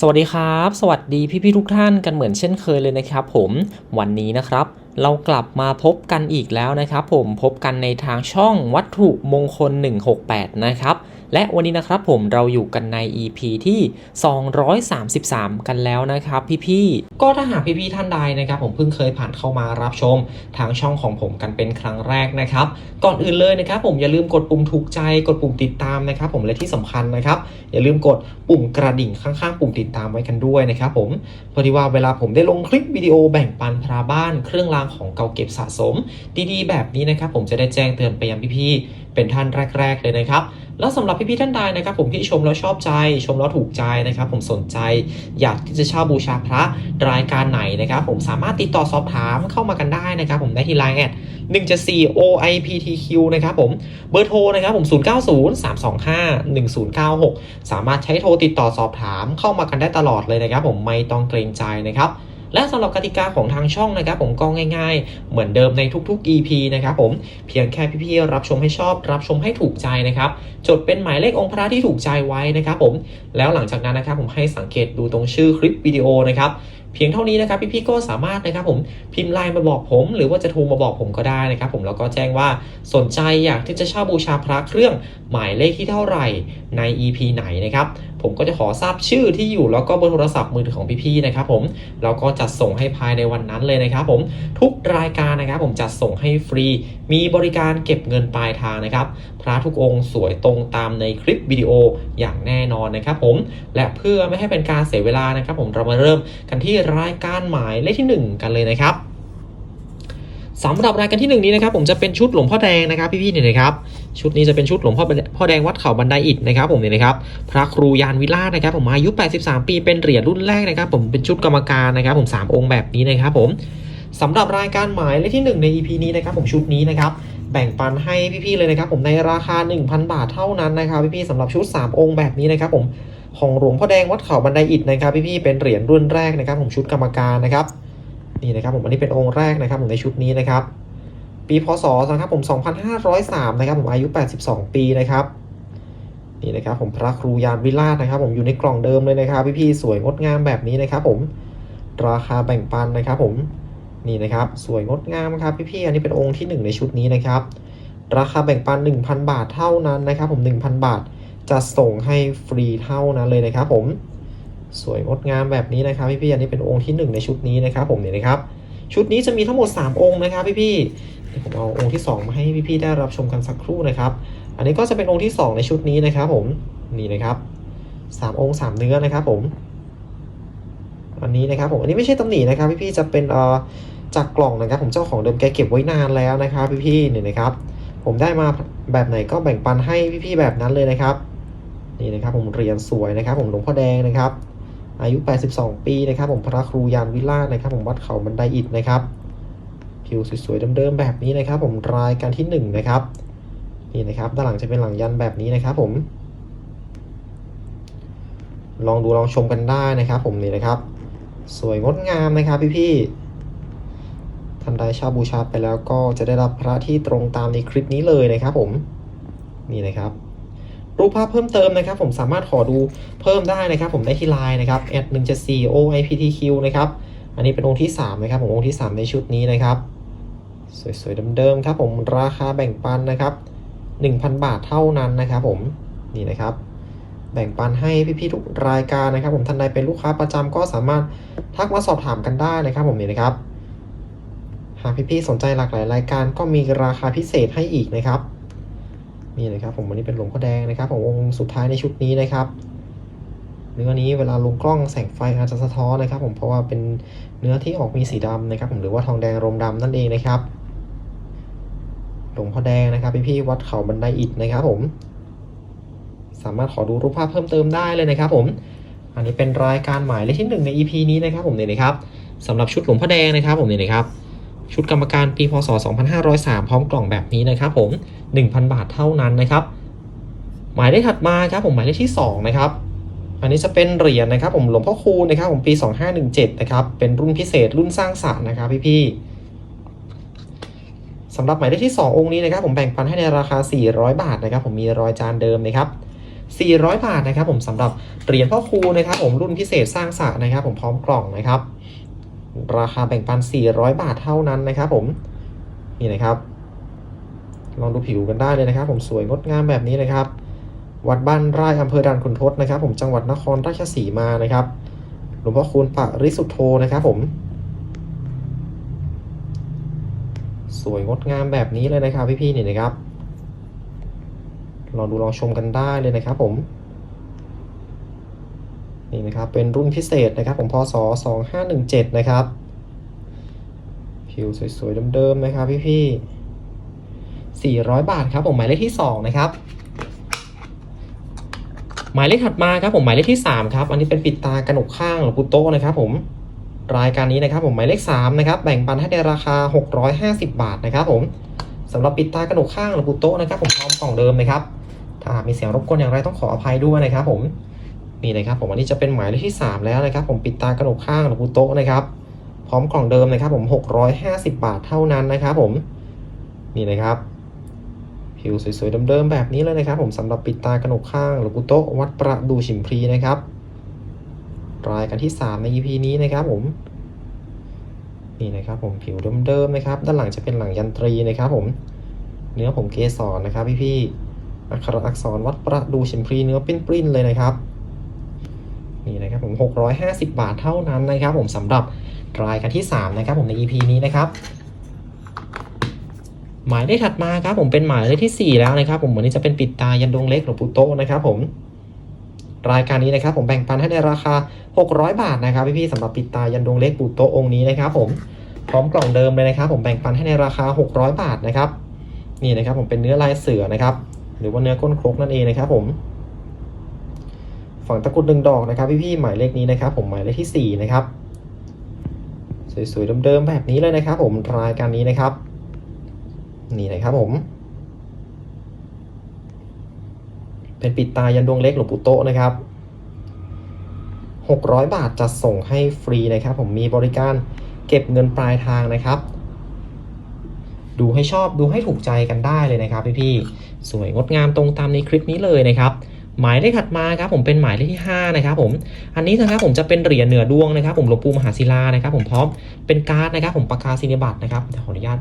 สวัสดีครับ สวัสดีพี่ๆทุกท่านกันเหมือนเช่นเคยเลยนะครับผมวันนี้นะครับ เรากลับมาพบกันอีกแล้วนะครับ ผมพบกันในทางช่องวัตถุมงคล 168 นะครับ และวันนี้นะครับผมเราอยู่กันใน EP ที่ 233 กันแล้วนะครับพี่ๆ ก็ถ้าหากพี่ๆท่านใดนะครับ ผมเพิ่งเคยผ่านเข้ามารับชมทางช่องของผมกันเป็นครั้งแรกนะครับ ก่อนอื่นเลยนะครับ ผมอย่าลืมกดปุ่มถูกใจกดปุ่มติดตามนะครับ ผมและที่สำคัญนะครับ อย่าลืมกดปุ่มกระดิ่งข้างๆ ปุ่มติดตามไว้กันด้วยนะครับผมพอดีว่าเวลาผมได้ลงคลิปวิดีโอแบ่งปันพราบ้าน เครื่องรางของเก่าเก็บสะสม ดีๆ แบบนี้นะครับผมจะได้แจ้งเตือนไปยังพี่ๆ เป็นท่านแรก ๆ เลยนะครับ แล้วสำหรับพี่ๆท่านใดนะครับ ผมที่ชมแล้วชอบใจ ชมแล้วถูกใจนะครับ ผมสนใจอยากที่จะเช่าบูชาพระรายการไหนนะครับ ผมสามารถติดต่อสอบถามเข้ามากันได้นะครับ ผมได้ที่ไลน์แอด174 OIPTQ นะครับผมเบอร์โทรนะครับผม 0903251096 สามารถใช้โทรติดต่อสอบถามเข้ามากันได้ตลอดเลยนะครับ ผมไม่ต้องเกรงใจนะครับ และสำหรับกติกาของทางช่องนะครับผมก็ง่ายๆ เหมือนเดิมในทุกๆ EP นะครับผมเพียงแค่พี่ๆรับชมให้ชอบ รับชมให้ถูกใจนะครับจดเป็นหมายเลของค์พระที่ถูกใจไว้นะครับผมแล้วหลังจากนั้นนะครับผมให้สังเกตดูตรงชื่อคลิปวิดีโอนะครับเพียงเท่านี้นะครับพี่ๆก็สามารถนะครับผมพิมพ์ไลน์มาบอกผม หรือว่าจะโทรมาบอกผมก็ได้นะครับผมแล้วก็แจ้งว่าสนใจอยากที่จะเช่าบูชาพระเครื่องหมายเลขที่เท่าไหร่ใน EP ไหนนะครับ ผมก็จะขอทราบชื่อที่อยู่แล้วก็เบอร์โทรศัพท์มือถือของพี่ๆนะครับผมแล้วก็จัดส่งให้ภายในวันนั้นเลยนะครับผมทุกรายการนะครับ ผมจัดส่งให้ฟรี มีบริการเก็บเงินปลายทางนะครับ พระทุกองค์สวยตรงตามในคลิปวิดีโออย่างแน่นอนนะครับผมและเพื่อไม่ให้เป็นการเสียเวลานะครับ ผมเรามาเริ่มกันที่รายการหมายเลขที่ 1 กันเลยนะครับ สำหรับรายการที่หนึ่งนี้นะครับผมจะเป็นชุดหลวงพ่อแดงนะครับพี่ๆเนี่ยนะครับชุดนี้จะเป็นชุดหลวงพ่อพ่อแดงวัดเขาบันไดอิฐนะครับผมเนี่ยนะครับพระครูยานวิราชนะครับผมอายุ 83 ปีเป็นเหรียญรุ่นแรกนะครับผมเป็นชุดกรรมการนะครับผมสามองค์แบบนี้นะครับผมสำหรับรายการหมายเลขที่หนึ่งใน EP นี้นะครับผมชุดนี้นะครับแบ่งปันให้พี่ๆเลยนะครับผมในราคา 1,000 บาทเท่านั้นนะครับพี่ๆสำหรับชุด 3 องค์แบบนี้นะครับผมของหลวงพ่อแดงวัดเขาบันไดอิฐนะครับพี่ๆเป็นเหรียญรุ่นแรกนะครับผมชุดกรรมการนะครับ นี่นะครับผมอันนี้เป็นองค์แรกนะครับผมในชุดนี้นะครับ ปีพศนะครับผม 2503 นะครับผมอายุ 82 ปีนะครับนี่นะครับผมพระครูยานวิราชนะครับ ผมอยู่ในกล่องเดิมเลยนะครับพี่ๆสวยงดงามแบบนี้นะครับ ผมราคาแบ่งปันนะครับ ผมนี่นะครับ สวยงดงามครับพี่ๆอันนี้เป็นองค์ที่ 1 ในชุดนี้นะครับ ราคาแบ่งปัน 1,000 บาทเท่านั้นนะครับ ผม 1,000 บาทจะส่งให้ฟรีเท่านั้นเลยนะครับ ผม สวยงดงามแบบนี้นะครับพี่ๆอันนี้เป็นองค์ที่ 1 ในชุดนี้นะครับผมนี่นะครับ ชุดนี้จะมีทั้งหมด 3 องค์นะครับพี่ๆเดี๋ยวผมเอาองค์ที่ 2 มาให้พี่ๆได้รับชมกันสักครู่นะครับ อันนี้ก็จะเป็นองค์ที่ 2 ในชุดนี้นะครับผมนี่นะครับ3องค์3เนื้อนะครับผมอันนี้นะครับผมอันนี้ไม่ใช่ตำหนินะครับพี่ๆจะเป็นเอ่อจากกล่องนะครับ ผมเจ้าของเดิมแกเก็บไว้นานแล้วนะครับพี่ๆเนี่ยนะครับ ผมได้มาแบบไหนก็แบ่งปันให้พี่ๆแบบนั้นเลยนะครับ นี่นะครับผมเรียญสวยนะครับ ผมหลวงพ่อแดงนะครับ อายุ 82 ปีนะครับผมพระครูยานวิรานะครับผมวัดเขาบันไดอิฐนะครับ ผิวสวยๆเดิมๆแบบนี้นะครับ ผมรายการที่ 1 นะครับนี่นะครับด้านหลังจะเป็นหลังยันแบบนี้นะครับผม ลองดูลองชมกันได้นะครับ ผมนี่นะครับ สวยงดงามนะครับพี่ๆท่านใดช่าบูชาไปแล้วก็จะได้รับพระที่ตรงตามในคลิปนี้เลยนะครับ ผมนี่นะครับ รูปภาพเพิ่มเติมนะครับ ผมสามารถขอดูเพิ่มได้นะครับ ผมได้ที่ไลน์นะครับ at 1 7 4 oiptq นะครับ อันนี้เป็นองค์ที่ 3 นะครับ ผมองค์ที่ 3 ในชุดนี้นะครับ สวยๆเดิมๆครับ ผมราคาแบ่งปันนะครับ 1,000 บาทเท่านั้นนะครับ ผมนี่นะครับแบ่งปันให้พี่ๆทุกรายการนะครับ ผมท่านใดเป็นลูกค้าประจำก็สามารถทักมาสอบถามกันได้นะครับ ผมนี่นะครับ หากพี่ๆสนใจหลากหลายรายการก็มีราคาพิเศษให้อีกนะครับ นี่นะครับผมวันนี้เป็นหลวงพ่อแดงนะครับผมองค์สุดท้ายในชุดนี้นะครับเนื้อนี้เวลาลงกล้องแสงไฟอาจจะสะท้อนนะครับ ผมเพราะว่าเป็นเนื้อที่ออกมีสีดำนะครับ ผมหรือว่าทองแดงรมดำนั่นเองนะครับ หลวงพ่อแดงนะครับพี่ๆวัดเขาบันไดอิฐนะครับผม สามารถขอดูรูปภาพเพิ่มเติมได้เลยนะครับ ผม อันนี้เป็นรายการหมายเลขที่หนึ่งใน EP นี้นะครับ ผมเนี่ยนะครับสำหรับชุดหลวงพ่อแดงนะครับ ผมเนี่ยนะครับ ชุดกรรมการปีพศ 2503 พร้อมกล่องแบบนี้นะครับผม 1,000 บาทเท่านั้นนะครับ หมายเลขถัดมาครับผมหมายเลขที่ 2 นะครับ อันนี้จะเป็นเหรียญนะครับผมหลวงพ่อคูณนะครับผมปี 2517 นะครับ เป็นรุ่นพิเศษรุ่นสร้างสรรค์นะครับพี่ๆสำหรับหมายเลขที่ 2 องค์นี้นะครับผมแบ่งปันให้ในราคา 400 บาทนะครับผมมีรอยจานเดิมนะครับ400 บาทนะครับผมสำหรับเหรียญพ่อครูนะครับผมรุ่นพิเศษสร้างสระนะครับผมพร้อมกล่องนะครับ ราคาแบ่งปัน 400 บาทเท่านั้นนะครับผม นี่นะครับ ลองดูผิวกันได้เลยนะครับ ผมสวยงดงามแบบนี้นะครับ วัดบ้านไร่อำเภอด่านขุนทดนะครับ ผมจังหวัดนครราชสีมานะครับ หลวงพ่อคูณปริสุทธโธนะครับผม สวยงดงามแบบนี้เลยนะครับพี่ๆนี่นะครับ ลองดูลองชมกันได้เลยนะครับผม นี่นะครับเป็นรุ่นพิเศษนะครับผมพศ2517 นะครับ ผิวสวยๆเดิมๆนะครับพี่ๆ400 บาทครับผมหมายเลขที่ 2 นะครับ หมายเลขถัดมาครับผมหมายเลขที่ 3 ครับ อันนี้เป็นปิดตากระหนกข้างหรือปุโต้นะครับผมรายการนี้นะครับผมหมายเลข3นะครับแบ่งปันให้ในราคา 650 บาทนะครับผมสำหรับปิดตากระหนกข้างหรือปุโต้นะครับผมพร้อมกล่องเดิมนะครับถ้ามีเสียงรบกวนอย่างไรต้องขออภัยด้วยนะครับผม นี่นะครับผมอันนี้จะเป็นหมายเลขที่ 3 แล้วนะครับ ผมปิดตากระหนกข้างหรือปุโต้นะครับ พร้อมกล่องเดิมนะครับ ผม 650 บาทเท่านั้นนะครับผมนี่นะครับผิวสวยๆเดิมๆแบบนี้เลยนะครับ ผมสำหรับปิดตากระหนกข้างหรือกุโตะวัดประดูฉิมพลีนะครับรายกันที่ 3 ใน EP นี้นะครับผมนี่นะครับ ผมผิวเดิมๆนะครับ ด้านหลังจะเป็นหลังยันตรีนะครับ ผมเนื้อผมเกสรนะครับพี่ๆอักขระอักษรวัดประดูฉิมพลีเนื้อปริ้นๆเลยนะครับ นี่นะครับผม 650 บาทเท่านั้นนะครับผมสำหรับรายกันที่ 3 นะครับผมใน EP นี้นะครับ หมายเลขถัดมาครับผมเป็นหมายเลขที่ 4 แล้วนะครับ ผมวันนี้จะเป็นปิดตายันดวงเล็กหรือปุโตนะครับผมรายการนี้นะครับผมแบ่งปันให้ในราคา 600 บาทนะครับพี่ๆสำหรับปิดตายันดวงเล็กปุโตองค์นี้นะครับผมพร้อมกล่องเดิมเลยนะครับ ผมแบ่งปันให้ในราคา 600 บาทนะครับ นี่นะครับผมเป็นเนื้อลายเสือนะครับ หรือว่าเนื้อก้นครกนั่นเองนะครับผม ฝั่งตะกุดหนึ่งดอกนะครับพี่ๆหมายเลขนี้นะครับ ผมหมายเลขที่4นะครับสวยๆเดิมๆแบบนี้เลยนะครับ ผมรายการนี้นะครับ นี่นะครับผม เป็นปิดตายันดวงเล็กหลวงปู่โตนะครับ600 บาทจะส่งให้ฟรีนะครับ ผมมีบริการเก็บเงินปลายทางนะครับ ดูให้ชอบดูให้ถูกใจกันได้เลยนะครับพี่ๆสวยงดงามตรงตามในคลิปนี้เลยนะครับ หมายเลขถัดมาครับผมเป็นหมายเลขที่ 5 นะครับผม อันนี้นะครับผมจะเป็นเหรียญเหนือดวงนะครับ ผมหลวงปู่มหาศิลานะครับ ผมพร้อมเป็นการ์ดนะครับผมปากกาศินิบัตรนะครับขออนุญาต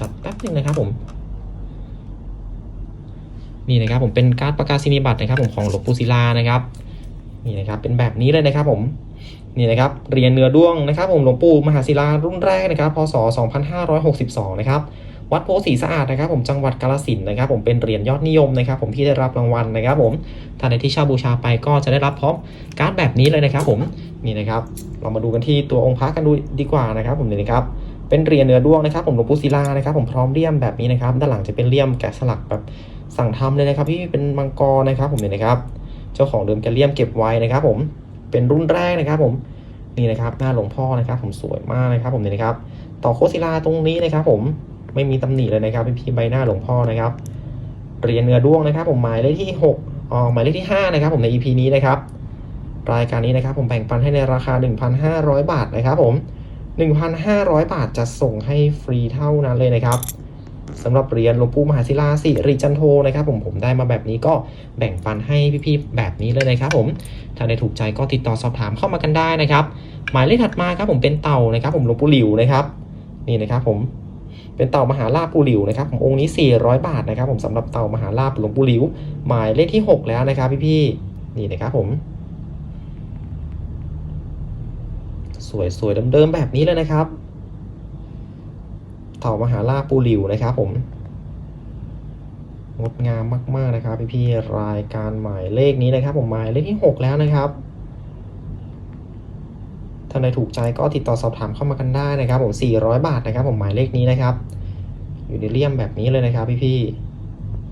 จัดแป๊บนึงนะครับผมนี่นะครับผมเป็นการ์ดปากกาศินิบัตรนะครับ ผมของหลวงปู่ศิลานะครับนี่นะครับเป็นแบบนี้เลยนะครับผมนี่นะครับเหรียญเนื้อด้วงนะครับ ผมหลวงปู่มหาศิลารุ่นแรกนะครับพศ 2562 นะครับ วัดโพธิ์ศรีสะอาดนะครับ ผมจังหวัดกาฬสินนะครับ ผมเป็นเหรียญยอดนิยมนะครับ ผมที่ได้รับรางวัลนะครับ ผมท่านใดที่เช่าบูชาไปก็จะได้รับพร้อมการ์ดแบบนี้เลยนะครับ ผมนี่นะครับ เรามาดูกันที่ตัวองค์พระกันดูดีกว่านะครับ ผมนี่นะครับเป็นเหรียญเนื้อด้วงนะครับ ผมหลวงปู่ศิลานะครับ ผมพร้อมเลี่ยมแบบนี้นะครับ ด้านหลังจะเป็นเลี่ยมแกะสลักแบบสั่งทำเลยนะครับพี่เป็นมังกรนะครับ ผมเนี่ยนะครับ เจ้าของเดิมแกเลี่ยมเก็บไว้นะครับ ผมเป็นรุ่นแรกนะครับ ผมนี่นะครับหน้าหลวงพ่อนะครับ ผมสวยมากนะครับ ผมเนี่ยนะครับ ต่อโคศิลาตรงนี้นะครับ ผม ไม่มีตำหนิเลยนะครับพี่ๆใบหน้าหลวงพ่อนะครับเหรียญเนื้อด้วงนะครับ ผมหมายเลขที่6อ๋อหมายเลขที่ 5 นะครับ ผมใน EP นี้นะครับ รายการนี้นะครับ ผมแบ่งปันให้ในราคา 1,500 บาทนะครับ ผม 1,500 บาทจะส่งให้ฟรีเท่านั้นเลยนะครับสำหรับเหรียญหลวงปู่มหาศิลาสิริจันโทนะครับ ผมผมได้มาแบบนี้ก็แบ่งปันให้พี่ๆแบบนี้เลยนะครับ ผมถ้าได้ถูกใจก็ติดต่อสอบถามเข้ามากันได้นะครับ หมายเลขถัดมาครับผมเป็นเต่านะครับ ผมหลวงปู่หลิวนะครับ นี่นะครับผม เป็นเต่ามหาลาภปู่หลิวนะครับผมองค์นี้ 400 บาทนะครับ ผมสำหรับเต่ามหาลาภหลวงปูหลิว หมายเลขที่ 6 แล้วนะครับพี่ๆนี่นะครับผม สวยสวยเดิมๆแบบนี้เลยนะครับ เต่ามหาลาภปู่หลิวนะครับ ผมงดงามมากๆนะครับพี่ๆรายการหมายเลขนี้นะครับ ผมหมายเลขที่ 6 แล้วนะครับ ท่านใดถูกใจก็ติดต่อสอบถามเข้ามากันได้นะครับผม400 บาทนะครับผมหมายเลขนี้นะครับ อยู่ในเลี่ยมแบบนี้เลยนะครับพี่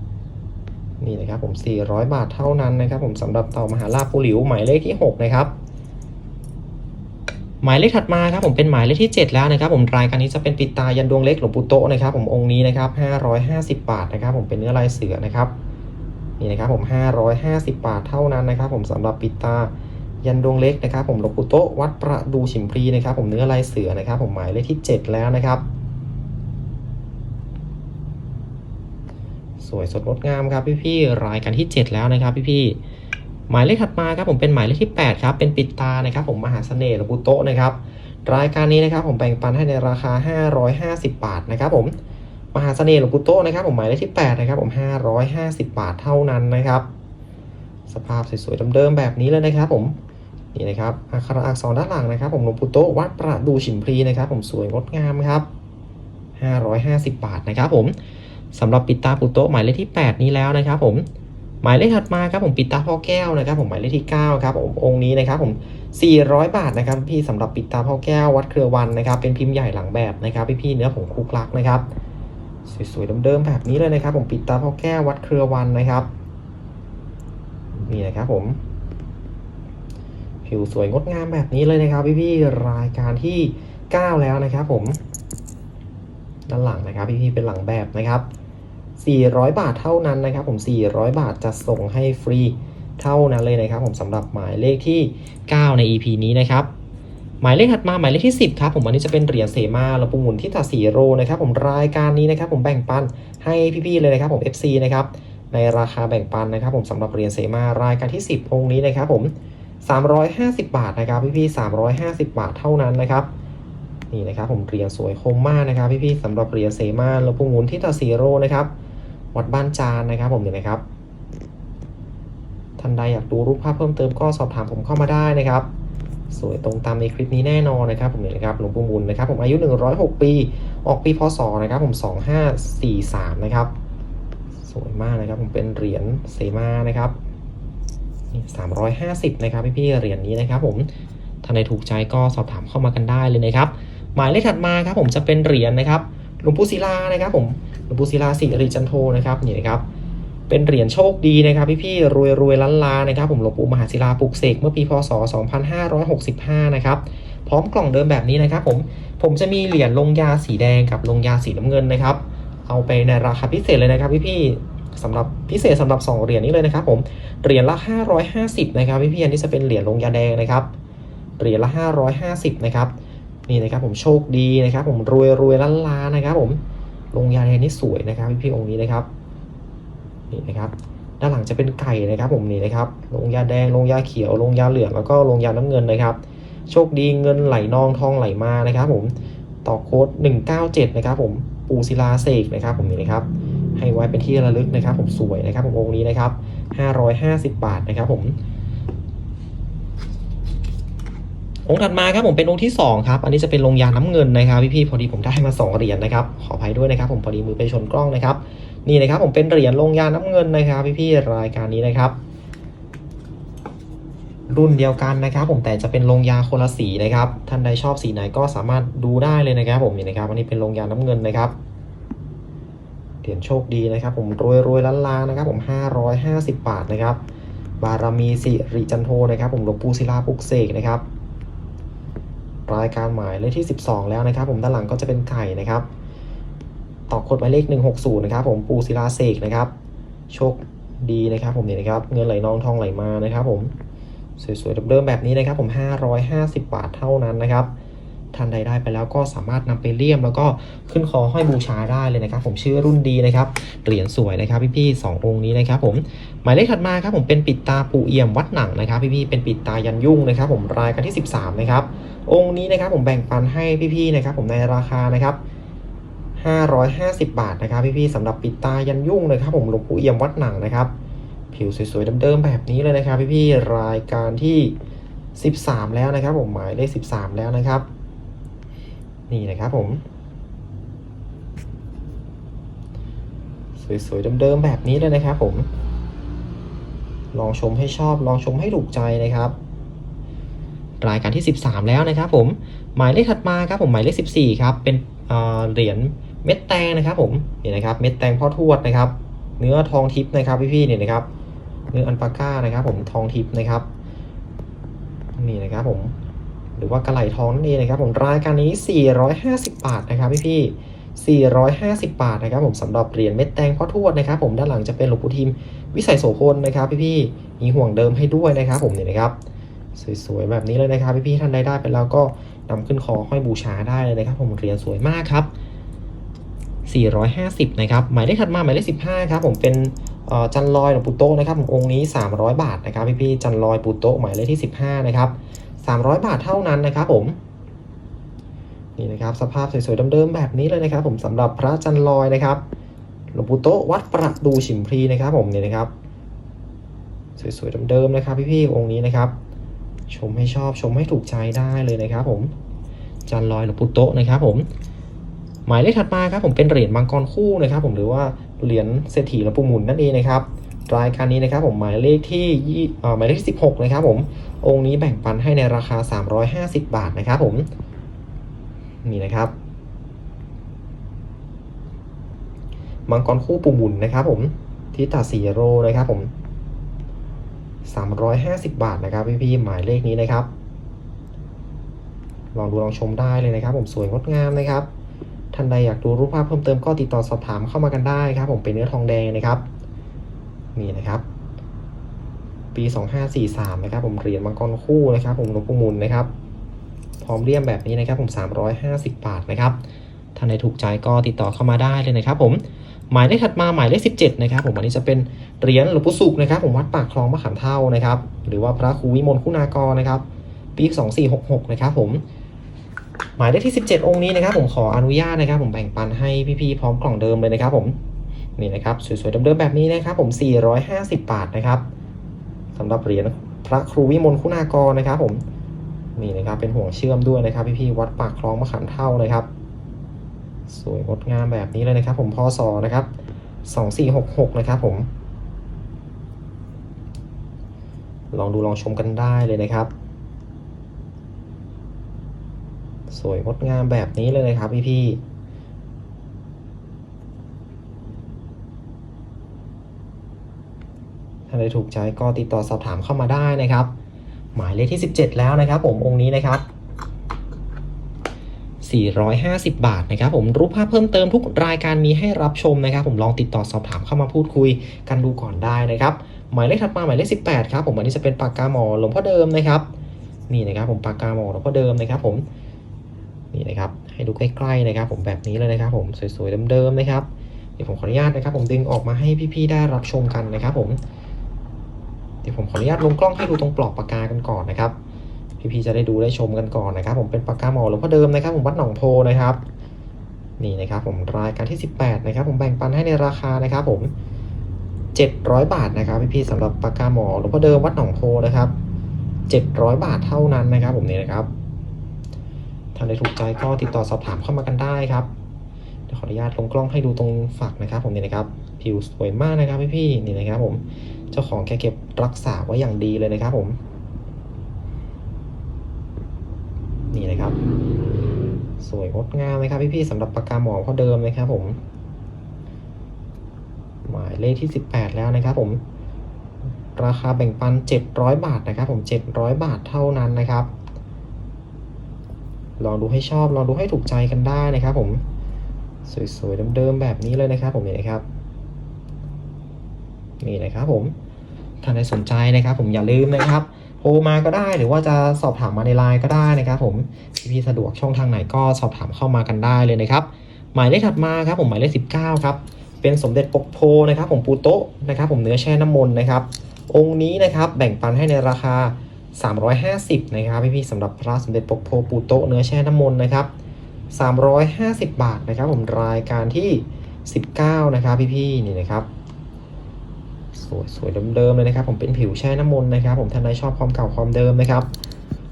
ๆนี่นะครับผม 400 บาทเท่านั้นนะครับผมสำหรับเต่ามหาลาภปูหลิวหมายเลขที่ 6 นะครับ หมายเลขถัดมาครับผมเป็นหมายเลขที่ 7 แล้วนะครับผมรายการนี้จะเป็นปิดตายันดวงเล็กหลวงปู่โตนะครับผมองค์นี้นะครับ550 บาทนะครับผมเป็นเนื้อลายเสือนะครับนี่นะครับผม 550 บาทเท่านั้นนะครับผมสำหรับปิดตา ยันดวงเล็กนะครับ ผมหลวงปู่โตวัดประดูฉิมพลีนะครับ ผมเนื้อลายเสือนะครับ ผมหมายเลขที่ 7 แล้วนะครับ สวยสดงดงามครับพี่ๆรายการที่ 7 แล้วนะครับ พี่ๆหมายเลขถัดมาครับผมเป็นหมายเลขที่ 8 ครับ เป็นปิดตานะครับ ผมมหาเสน่ห์หลวงปู่โตนะครับ รายการนี้นะครับ ผมแบ่งปันให้ในราคา 550 บาทนะครับ ผมมหาเสน่ห์หลวงปู่โตนะครับ ผมหมายเลขที่ 8 นะครับ ผม 550 บาทเท่านั้นนะครับสภาพสวยๆเดิมๆแบบนี้เลยนะครับผม นี่นะครับอักขระอักษรด้านหลังนะครับผมหลวงปู่โตวัดประดูฉิมพลีนะครับ ผมสวยงดงามครับ 550 บาทนะครับผมสำหรับปิดตาปุโตหมายเลขที่ 8 นี้แล้วนะครับ ผมหมายเลขถัดมาครับผมปิดตาพ่อแก้วนะครับ ผมหมายเลขที่9ครับผมองค์นี้นะครับ ผม 400 บาทนะครับ พี่สำหรับปิดตาพ่อแก้ววัดเครือวันนะครับ เป็นพิมพ์ใหญ่หลังแบบนะครับพี่พี่เนื้อผงคุกลักนะครับสวยๆเดิมๆแบบนี้เลยนะครับ ผมปิดตาพ่อแก้ววัดเครือวันนะครับนี่นะครับผม ผิวสวยงดงามแบบนี้เลยนะครับพี่พี่ๆรายการที่ 9 แล้วนะครับผม ด้านหลังนะครับพี่พี่ๆเป็นหลังแบบนะครับ 400 บาทเท่านั้นนะครับ ผม 400 บาทจะส่งให้ฟรีเท่านั้นเลยนะครับ ผมสำหรับหมายเลขที่ 9 ใน EP นี้นะครับหมายเลขถัดมาหมายเลขที่ 10ครับผมอันนี้จะเป็นเหรียญเสมาหลวงปู่หมุนที่ตัดสีโรนะครับ ผมรายการนี้นะครับ ผมแบ่งปันให้พี่ๆเลยนะครับ ผม FC นะครับในราคาแบ่งปันนะครับ ผมสำหรับเหรียญเสมารายการที่ 10 องค์นี้นะครับ ผม 350 บาทนะครับพี่ๆ350 บาทเท่านั้นนะครับนี่นะครับผมเหรียญสวยคมมากนะครับพี่ๆสำหรับเหรียญเสมาหลวงปู่หมุนที่ตัดสีโร่นะครับวัดบ้านจานนะครับผมเนี่ยนะครับท่านใดอยากดูรูปภาพเพิ่มเติมก็สอบถามผมเข้ามาได้นะครับ สวยตรงตามในคลิปนี้แน่นอนนะครับผมเนี่ยนะครับหลวงปู่มุนนะครับผมอายุ 106 ปี ออกปีพศนะครับผม 2543 นะครับ สวยมากนะครับผมเป็นเหรียญเสมานะครับ 350 นะครับพี่ๆเหรียญนี้นะครับผมท่านใดถูกใจก็สอบถามเข้ามากันได้เลยนะครับ หมายเลขถัดมาครับผมจะเป็นเหรียญนะครับหลวงปู่ศิลานะครับผมหลวงปู่ศิลาสิริจันโทนะครับนี่นะครับเป็นเหรียญโชคดีนะครับพี่ๆรวยรวยล้านล้านนะครับผมหลวงปู่มหาศิลาปลุกเสกเมื่อปีพศ 2565 นะครับพร้อมกล่องเดิมแบบนี้นะครับผมผมจะมีเหรียญลงยาสีแดงกับลงยาสีน้ำเงินนะครับ เอาไปในราคาพิเศษเลยนะครับพี่ๆ สำหรับพิเศษสำหรับ 2 เหรียญนี้เลยนะครับผมเหรียญละ 550 นะครับพี่ๆอันนี้จะเป็นเหรียญลงยาแดงนะครับเหรียญละ 550 นะครับนี่นะครับผมโชคดีนะครับ ผมรวยรวยล้านล้านนะครับ ผมลงยาแดงนี่สวยนะครับพี่ๆองค์นี้นะครับนี่นะครับด้านหลังจะเป็นไก่นะครับผมนี่นะครับลงยาแดงลงยาเขียว ลงยาเหลืองแล้วก็ลงยาน้ำเงินนะครับ โชคดีเงินไหลนองทองไหลมานะครับ ผมต่อโค้ด197 นะครับ ผมปูศิลาเสกนะครับ ผมนี่นะครับ ให้ไว้เป็นที่ระลึกนะครับ ผมสวยนะครับผมองค์นี้นะครับ 550 บาทนะครับผมองค์ถัดมาครับผมเป็นองค์ที่สองครับอันนี้จะเป็นลงยาน้ำเงินนะครับพี่ๆพอดีผมได้มาสองเหรียญนะครับขออภัยด้วยนะครับ ผมพอดีมือไปชนกล้องนะครับ นี่นะครับผมเป็นเหรียญลงยาน้ำเงินนะครับพี่ๆรายการนี้นะครับ รุ่นเดียวกันนะครับ ผมแต่จะเป็นลงยาคนละสีนะครับท่านใดชอบสีไหนก็สามารถดูได้เลยนะครับ ผมนี่นะครับอันนี้เป็นลงยาน้ำเงินนะครับ รียญโชคดีนะครับ ผมรวยรวยล้านล้านนะครับ ผม 550 บาทนะครับ บารมีสิริจันโทนะครับผมหลวงปู่ศิลาปุกเสกนะครับรายการหมายเลขที่ 12 แล้วนะครับ ผมด้านหลังก็จะเป็นไก่นะครับต่อโคดหมายเลข 160 นะครับ ผมปูศิลาเสกนะครับ โชคดีนะครับ ผมนี่นะครับ เงินไหลนองทองไหลมานะครับ ผมสวยๆเดิมๆแบบนี้นะครับ ผม 550 บาทเท่านั้นนะครับ ท่านใดได้ไปแล้วก็สามารถนำไปเลี่ยม แล้วก็ขึ้นคอห้อยบูชาได้เลยนะครับ ผมชื่อรุ่นดีนะครับเหรียญสวยนะครับพี่ๆสององค์นี้นะครับผมหมายเลขถัดมาครับผมเป็นปิดตาปูเอี่ยมวัดหนังนะครับ พี่ๆเป็นปิดตายันยุ่งนะครับ ผมรายการที่ 13 นะครับ องค์นี้นะครับผมแบ่งปันให้พี่ๆนะครับ ผมในราคานะครับ550 บาทนะครับ พี่ๆสำหรับปิดตายันยุ่งนะครับผมหลวงปู่เอี่ยมวัดหนังนะครับ ผิวสวยๆเดิมๆแบบนี้เลยนะครับ พี่ๆรายการที่ 13 แล้วนะครับ ผมหมายเลข 13 แล้วนะครับ นี่นะครับผม สวยๆเดิมๆแบบนี้เลยนะครับผม ลองชมให้ชอบลองชมให้ถูกใจนะครับรายการที่ 13 แล้วนะครับผมหมายเลขถัดมาครับผมหมายเลข 14ครับเป็นเหรียญเม็ดแตงนะครับผมนี่นะครับเม็ดแตงพ่อทวดนะครับ เนื้อทองทิพย์นะครับพี่ๆเนี่ยนะครับเนื้ออันปาก้านะครับผมทองทิพย์นะครับนี่นะครับผม หรือว่ากระไหลทองนั่นเองนะครับผมรายการนี้ 450 บาทนะครับพี่ๆ450 บาทนะครับผมสำหรับเหรียญเม็ดแตงพ่อทวดนะครับผมด้านหลังจะเป็นหลวงปู่ทิมวิสัยโสพลนะครับพี่ๆมีห่วงเดิมให้ด้วยนะครับผมเนี่ยนะครับสวยๆแบบนี้เลยนะครับพี่ๆท่านใดได้ไปแล้วก็นำขึ้นคอห้อยบูชาได้เลยนะครับ ผมเหรียญสวยมากครับ 450นะครับหมายเลขถัดมาหมายเลข15ครับผมเป็นจันลอยหลวงปู่โตะนะครับผมองค์นี้ 300 บาทนะครับพี่ๆจันลอยปู่โตะหมายเลขที่ 15นะครับ 300 บาทเท่านั้นนะครับผมนี่นะครับสภาพสวยๆเดิมๆแบบนี้เลยนะครับ ผมสำหรับพระจันลอยนะครับหลวงปู่โตวัดประดูฉิมพลีนะครับ ผมเนี่ยนะครับ สวยๆเดิมๆนะครับ พี่ๆองค์นี้นะครับ ชมให้ชอบชมให้ถูกใจได้เลยนะครับ ผมจันลอยหลวงปู่โตนะครับ ผม หมายเลขถัดมาครับ ผมเป็นเหรียญมังกรคู่นะครับ ผมหรือว่าเหรียญเศรษฐีหลวงปู่หมุนนั่นเองนะครับรายการนี้นะครับผมหมายเลขที่ยี่หมายเลขที่ 16 นะครับผม องค์นี้แบ่งปันให้ในราคา 350 บาทนะครับผมนี่นะครับมังกรคู่ปู่หมุนนะครับผมที่ตาสีโรนะครับผม 350 บาทนะครับพี่ๆหมายเลขนี้นะครับ ลองดูลองชมได้เลยนะครับ ผมสวยงดงามนะครับ ท่านใดอยากดูรูปภาพเพิ่มเติมก็ติดต่อสอบถามเข้ามากันได้ครับ ผมเป็นเนื้อทองแดงนะครับ นี่นะครับ ปี 2543 นะครับผมเหรียญมังกรคู่นะครับผมหลวงปู่มุนนะครับ พร้อมเลี่ยมแบบนี้นะครับผม 350 บาทนะครับท่าใดถูกใจก็ติดต่อเข้ามาได้เลยนะครับผมหมายเลขถัดมาหมายเลข 17 นะครับผมอันนี้จะเป็นเหรียญหลวงปู่สุขนะครับผมวัดปากคลองมะขามเท่านะครับ หรือว่าพระครูวิมลคุณากรนะครับ ปี 2466 นะครับผมหมายเลขที่ 17 องค์นี้นะครับ ผมขออนุญาตนะครับ ผมแบ่งปันให้พี่ๆพร้อมกล่องเดิมเลยนะครับ ผมนี่นะครับสวยๆเดิมๆแบบนี้นะครับ ผม 450 บาทนะครับ สำหรับเหรียญพระครูวิมลคุณากรนะครับ ผมนี่นะครับเป็นห่วงเชื่อมด้วยนะครับ พี่ๆวัดปากคลองมะขามเท่านะครับ สวยงดงามแบบนี้เลยนะครับ ผมพศนะครับ2466นะครับผมลองดูลองชมกันได้เลยนะครับ สวยงดงามแบบนี้เลยนะครับพี่ๆ ถ้าใดถูกใจก็ติดต่อสอบถามเข้ามาได้นะครับ หมายเลขที่ 17 แล้วนะครับผมองค์นี้นะครับ450 บาทนะครับผมรูปภาพเพิ่มเติมทุกรายการมีให้รับชมนะครับ ผมลองติดต่อสอบถามเข้ามาพูดคุยกันดูก่อนได้นะครับ หมายเลขถัดมาหมายเลข 18 ครับผมอันนี้จะเป็นปากกาหมอหลวงพ่อเดิมนะครับนี่นะครับผมปากกาหมอหลวงพ่อเดิมนะครับ ผมนี่นะครับให้ดูใกล้ๆนะครับ ผมแบบนี้เลยนะครับ ผมสวยๆเดิมๆนะครับเดี๋ยวผมขออนุญาตนะครับ ผมดึงออกมาให้พี่ๆได้รับชมกันนะครับ ผม เดี๋ยวผมขออนุญาตลงกล้องให้ดูตรงปลอกปากกากันก่อนนะครับพี่ๆจะได้ดูได้ชมกันก่อนนะครับ ผมเป็นปากกาหมอหลวงพ่อเดิมนะครับ ผมวัดหนองโพนะครับ นี่นะครับผมรายการที่ 18 นะครับ ผมแบ่งปันให้ในราคานะครับ ผม 700 บาทนะครับพี่ๆสำหรับปากกาหมอหลวงพ่อเดิมวัดหนองโพนะครับ 700 บาทเท่านั้นนะครับ ผมนี่นะครับท่านใดถูกใจก็ติดต่อสอบถามเข้ามากันได้ครับเดี๋ยวขออนุญาตลงกล้องให้ดูตรงฝักนะครับ ผมนี่นะครับผิวสวยมากนะครับพี่ๆนี่นะครับ ผม เจ้าของแกเก็บรักษาไว้อย่างดีเลยนะครับผม นี่นะครับ สวยงดงามไหมครับพี่ๆสำหรับปากกาหมอพ่อเดิมนะครับผม หมายเลขที่ 18 แล้วนะครับผม ราคาแบ่งปัน 700 บาทนะครับ ผม 700 บาทเท่านั้นนะครับ ลองดูให้ชอบ ลองดูให้ถูกใจกันได้นะครับ ผม สวยๆเดิมๆแบบนี้เลยนะครับ ผมนี่นะครับ นี่นะครับผมท่านใดสนใจนะครับ ผมอย่าลืมนะครับโทรมาก็ได้หรือว่าจะสอบถามมาในไลน์ก็ได้นะครับ ผมพี่สะดวกช่องทางไหนก็สอบถามเข้ามากันได้เลยนะครับ หมายเลขถัดมาครับ ผมหมายเลข19ครับเป็นสมเด็จปกโพนะครับ ผมปูโตะนะครับ ผมเนื้อแช่น้ำมนต์นะครับ องค์นี้นะครับแบ่งปันให้ในราคา 350นะครับพี่ๆสำหรับพระสมเด็จปกโพปูโตะเนื้อแช่น้ำมนต์นะครับ350 บาทนะครับ ผมรายการที่ 19 นะครับพี่ๆนี่นะครับ สวยสวยเดิมๆเลยนะครับ ผมเป็นผิวแช่น้ำมนต์นะครับ ผมท่านใดชอบความเก่าความเดิมนะครับ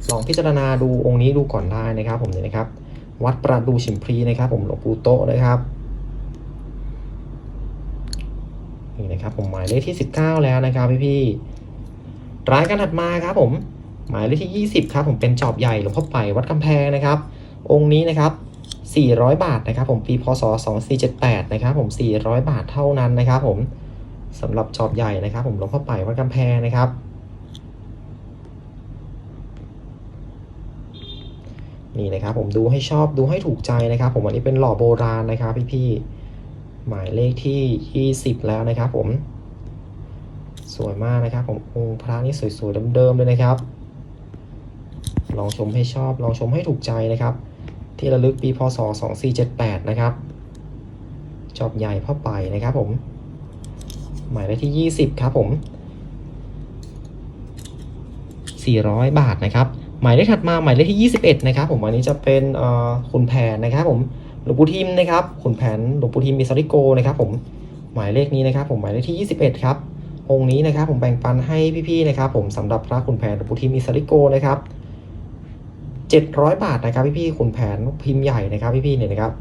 ลองพิจารณาดูองค์นี้ดูก่อนได้นะครับ ผมเนี่ยนะครับ วัดประดูฉิมพลีนะครับ ผมหลวงปู่โตนะครับนี่นะครับ ผมหมายเลขที่ 19 แล้วนะครับพี่ๆรายการถัดมาครับ ผมหมายเลขที่ 20 ครับ ผมเป็นจอบใหญ่หลวงพ่อไปวัดกำแพงนะครับ องค์นี้นะครับ 400 บาทนะครับ ผมปีพศ2478นะครับ ผม 400 บาทเท่านั้นนะครับ ผม สำหรับจอบใหญ่นะครับ ผมลวงพ่อไปวัดกำแพงนะครับ นี่นะครับผมดูให้ชอบดูให้ถูกใจนะครับ ผมอันนี้เป็นหล่อโบราณนะครับพี่ๆหมายเลขที่ 20 แล้วนะครับ ผม สวยมากนะครับ ผมองค์พระนี่สวยๆเดิมๆเลยนะครับ ลองชมให้ชอบลองชมให้ถูกใจนะครับ ที่ระลึกปีพศ2478นะครับจอบใหญ่พ่อไปนะครับผม หมายเลขที่ 20 ครับผม 400 บาทนะครับ หมายเลขถัดมาหมายเลขที่ 21 นะครับ ผมอันนี้จะเป็นขุนแผนนะครับ ผมหลวงปู่ทิมนะครับขุนแผนหลวงปู่ทิมมิสริโกนะครับ ผมหมายเลขนี้นะครับ ผมหมายเลขที่ 21 ครับองค์นี้นะครับ ผมแบ่งปันให้พี่ๆนะครับ ผมสำหรับพระขุนแผนหลวงปู่ทิมมิสริโกนะครับ700 บาทนะครับพี่ๆขุนแผนพิมพ์ใหญ่นะครับพี่ๆเนี่ยนะครับ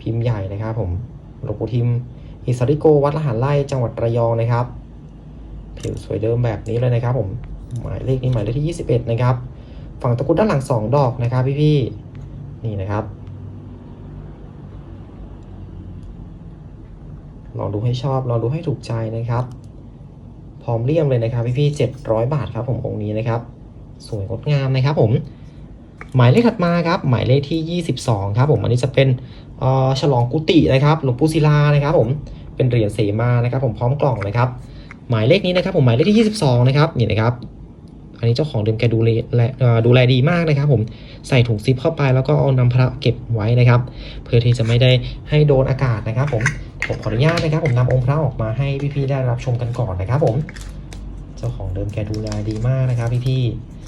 พิมพ์ใหญ่นะครับ ผมหลวงปู่ทิม อิสริโกวัดละหารไร่จังหวัดระยองนะครับ ผิวสวยเดิมแบบนี้เลยนะครับผมหมายเลขนี้หมายเลขที่ 21 นะครับ ฝั่งตะกุดด้านหลัง 2 ดอกนะครับพี่ๆนี่นะครับ ลองดูให้ชอบ ลองดูให้ถูกใจนะครับ พร้อมเลี่ยมเลยนะครับพี่ๆ700 บาทครับผมองค์นี้นะครับ สวยงดงามนะครับผม หมายเลขถัดมาครับหมายเลขที่ 22 ครับผมอันนี้จะเป็นฉลองกุฏินะครับหลวงปู่ศิลานะครับผมเป็นเหรียญเสมานะครับผมพร้อมกล่องนะครับ หมายเลขนี้นะครับผมหมายเลขที่ 22 นะครับนี่นะครับอันนี้เจ้าของเดิมแกดูแลดูแลดีมากนะครับ ผมใส่ถุงซิปเข้าไปแล้วก็เอานำพระเก็บไว้นะครับ เพื่อที่จะไม่ได้ให้โดนอากาศนะครับ ผมผมขออนุญาตนะครับ ผมนำองค์พระออกมาให้พี่ๆได้รับชมกันก่อนนะครับ ผม เจ้าของเดิมแกดูแลดีมากนะครับพี่ๆ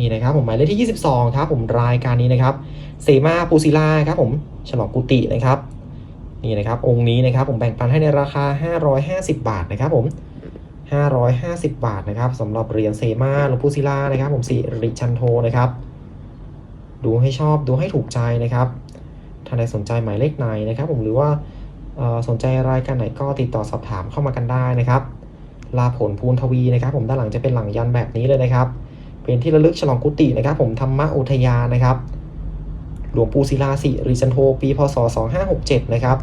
นี่นะครับผมหมายเลขที่ 22 ครับผมรายการนี้นะครับเสมาปูศิลาครับผมฉลองกุฏินะครับนี่นะครับองค์นี้นะครับผมแบ่งปันให้ในราคา 550 บาทนะครับผม550 บาทนะครับสำหรับเหรียญเซมาหลวงปู่ศิลานะครับ ผมสิริชันโทนะครับ ดูให้ชอบดูให้ถูกใจนะครับท่านใดสนใจหมายเลขไหนนะครับ ผมหรือว่าสนใจรายการไหนก็ติดต่อสอบถามเข้ามากันได้นะครับ ลาผลภูนทวีนะครับ ผมด้านหลังจะเป็นหลังยันแบบนี้เลยนะครับ เป็นที่ระลึกฉลองกุฏินะครับ ผมธรรมอุทยานนะครับ หลวงปู่ศิลาสิริจันโทปีพศ 2567 นะครับ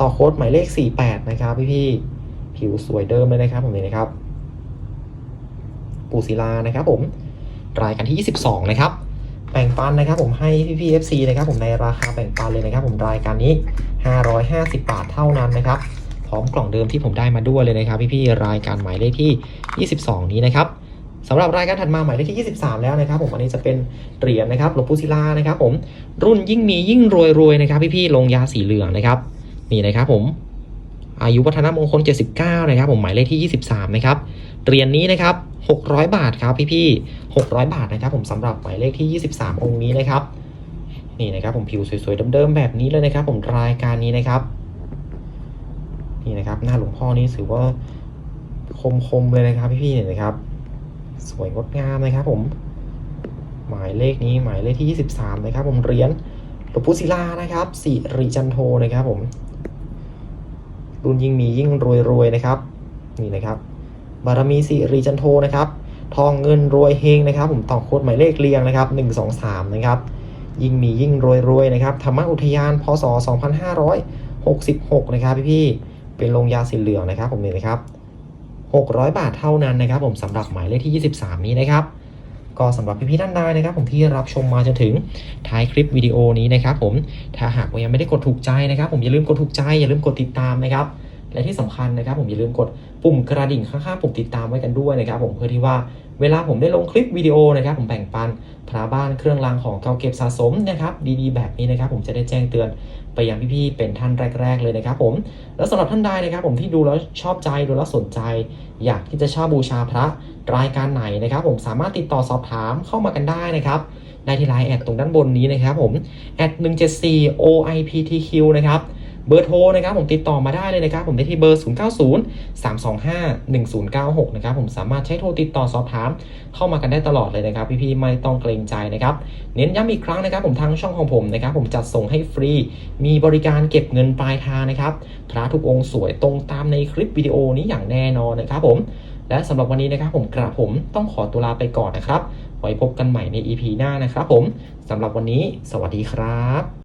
ต่อโค้ดหมายเลข 48 นะครับพี่ๆผิวสวยเดิมเลยนะครับผมนี่นะครับ ปู่ศิลานะครับ ผมรายการที่ 22 นะครับแบ่งปันนะครับผมให้พี่ๆ FC นะครับผมในราคาแบ่งปันเลยนะครับ ผมรายการนี้ 550 บาทเท่านั้นนะครับ พร้อมกล่องเดิมที่ผมได้มาด้วยเลยนะครับ พี่ๆรายการหมายเลขที่ 22 นี้นะครับ สำหรับรายการถัดมาหมายเลขที่ 23 แล้วนะครับ ผมอันนี้จะเป็นเหรียญนะครับหลวงปู่ศิลานะครับผมรุ่นยิ่งมียิ่งรวยรวยนะครับ พี่ๆลงยาสีเหลืองนะครับนี่นะครับผมอายุวัฒนมงคล 79 นะครับ ผมหมายเลขที่ 23 นะครับเหรียญนี้นะครับ 600 บาทครับพี่ๆ600 บาทนะครับ ผมสำหรับหมายเลขที่ 23 องค์นี้นะครับนี่นะครับผมผิวสวยๆเดิมๆแบบนี้เลยนะครับ ผมรายการนี้นะครับนี่นะครับ หน้าหลวงพ่อนี่ถือว่าคมๆเลยนะครับพี่ๆเนี่ยนะครับ สวยงดงามนะครับผม หมายเลขนี้หมายเลขที่ 23 นะครับ ผมเหรียญหลวงปู่ศิลานะครับสิริจันโทนะครับผม รุ่นยิ่งมียิ่งรวยรวยนะครับ นี่นะครับ บารมีสิริจันโทนะครับ ทองเงินรวยเฮงนะครับ ผมต่อโคดหมายเลขเรียงนะครับ1 2 3นะครับ ยิ่งมียิ่งรวยรวยนะครับธรรมอุทยานพศ2566 นะครับพี่ๆเป็นลงยาสีเหลืองนะครับ ผมนี่นะครับ 600 บาทเท่านั้นนะครับ ผมสำหรับหมายเลขที่ 23 นี้นะครับ ก็สำหรับพี่ๆท่านใดนะครับ ผมที่รับชมมาจนถึงท้ายคลิปวิดีโอนี้นะครับ ผมถ้าหากว่ายังไม่ได้กดถูกใจนะครับ ผมอย่าลืมกดถูกใจอย่าลืมกดติดตามนะครับและที่สำคัญนะครับ ผมอย่าลืมกดปุ่มกระดิ่งข้างๆปุ่มติดตามไว้กันด้วยนะครับ ผมเพื่อที่ว่า เวลาผมได้ลงคลิปวิดีโอนะครับ ผมแบ่งปันพระบ้านเครื่องรางของเก่าเก็บสะสมนะครับ ดีๆแบบนี้นะครับ ผมจะได้แจ้งเตือนไปยังพี่ๆเป็นท่านแรก ๆ เลยนะครับ ผมแล้วสำหรับท่านใดนะครับ ผมที่ดูแล้วชอบใจดูแล้วสนใจ อยากที่จะเช่าบูชาพระรายการไหนนะครับ ผมสามารถติดต่อสอบถามเข้ามากันได้นะครับได้ที่ไลน์แอดตรงด้านบนนี้นะครับ ผมแอด174 OIPTQ นะครับ เบอร์โทรนะครับผมติดต่อมาได้เลยนะครับ ผมได้ที่เบอร์ 090 325 1096 นะครับผมสามารถใช้โทรติดต่อสอบถาม เข้ามากันได้ตลอดเลยนะครับ พี่ๆไม่ต้องเกรงใจนะครับ เน้นย้ำอีกครั้งนะครับ ผมทางช่องของผมนะครับ ผมจัดส่งให้ฟรี มีบริการเก็บเงินปลายทางนะครับ พระทุกองค์สวยตรงตามในคลิปวิดีโอนี้อย่างแน่นอนนะครับผมและสำหรับวันนี้นะครับผมกระผมต้องขอตัวลาไปก่อนนะครับ ไว้พบกันใหม่ใน EP หน้านะครับผมสำหรับวันนี้ สวัสดีครับ